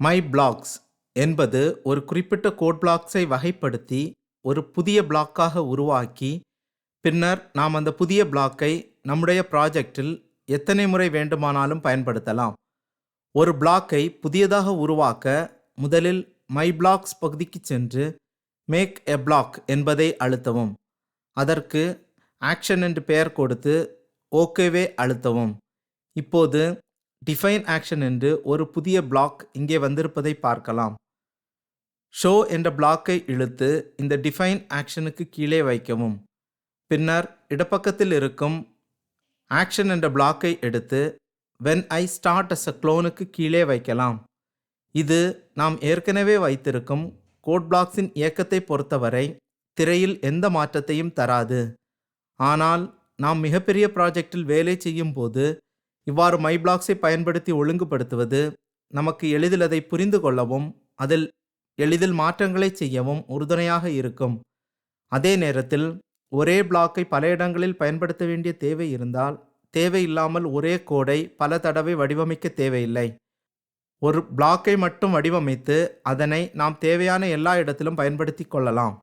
My blocks என்பது ஒரு குறிப்பிட்ட கோட் பிளாக்ஸை வகைப்படுத்தி ஒரு புதிய பிளாக்காக உருவாக்கி பின்னர் நாம் அந்த புதிய பிளாக்கை நம்முடைய ப்ராஜெக்டில் எத்தனை முறை வேண்டுமானாலும் பயன்படுத்தலாம். ஒரு பிளாக்கை புதியதாக உருவாக்க முதலில் மை பிளாக்ஸ் பகுதிக்கு சென்று மேக் எ பிளாக் என்பதை அழுத்தவும். அதற்கு ஆக்ஷன் என்று பெயர் கொடுத்து ஓகேவே அழுத்தவும். இப்போது டிஃபைன் ஆக்ஷன் என்று ஒரு புதிய பிளாக் இங்கே வந்திருப்பதை பார்க்கலாம். ஷோ என்ற பிளாக்கை இழுத்து இந்த டிஃபைன் ஆக்ஷனுக்கு கீழே வைக்கவும். பின்னர் இடப்பக்கத்தில் இருக்கும் ஆக்ஷன் என்ற பிளாக்கை எடுத்து when I start as a க்ளோனுக்கு கீழே வைக்கலாம். இது நாம் ஏற்கனவே வைத்திருக்கும் கோட் பிளாக்ஸின் இயக்கத்தை பொறுத்தவரை திரையில் எந்த மாற்றத்தையும் தராது. ஆனால் நாம் மிகப்பெரிய ப்ராஜெக்டில் வேலை செய்யும் போது இவ்வாறு மை பிளாக்ஸை பயன்படுத்தி ஒழுங்குபடுத்துவது நமக்கு எளிதில் அதை புரிந்து கொள்ளவும் அதில் எளிதில் மாற்றங்களை செய்யவும் உறுதுணையாக இருக்கும். அதே நேரத்தில் ஒரே பிளாக்கை பல இடங்களில் பயன்படுத்த வேண்டிய தேவை இருந்தால் தேவையில்லாமல் ஒரே கோடை பல தடவை வடிவமைக்க தேவையில்லை. ஒரு பிளாக்கை மட்டும் வடிவமைத்து அதனை நாம் தேவையான எல்லா இடத்திலும் பயன்படுத்தி கொள்ளலாம்.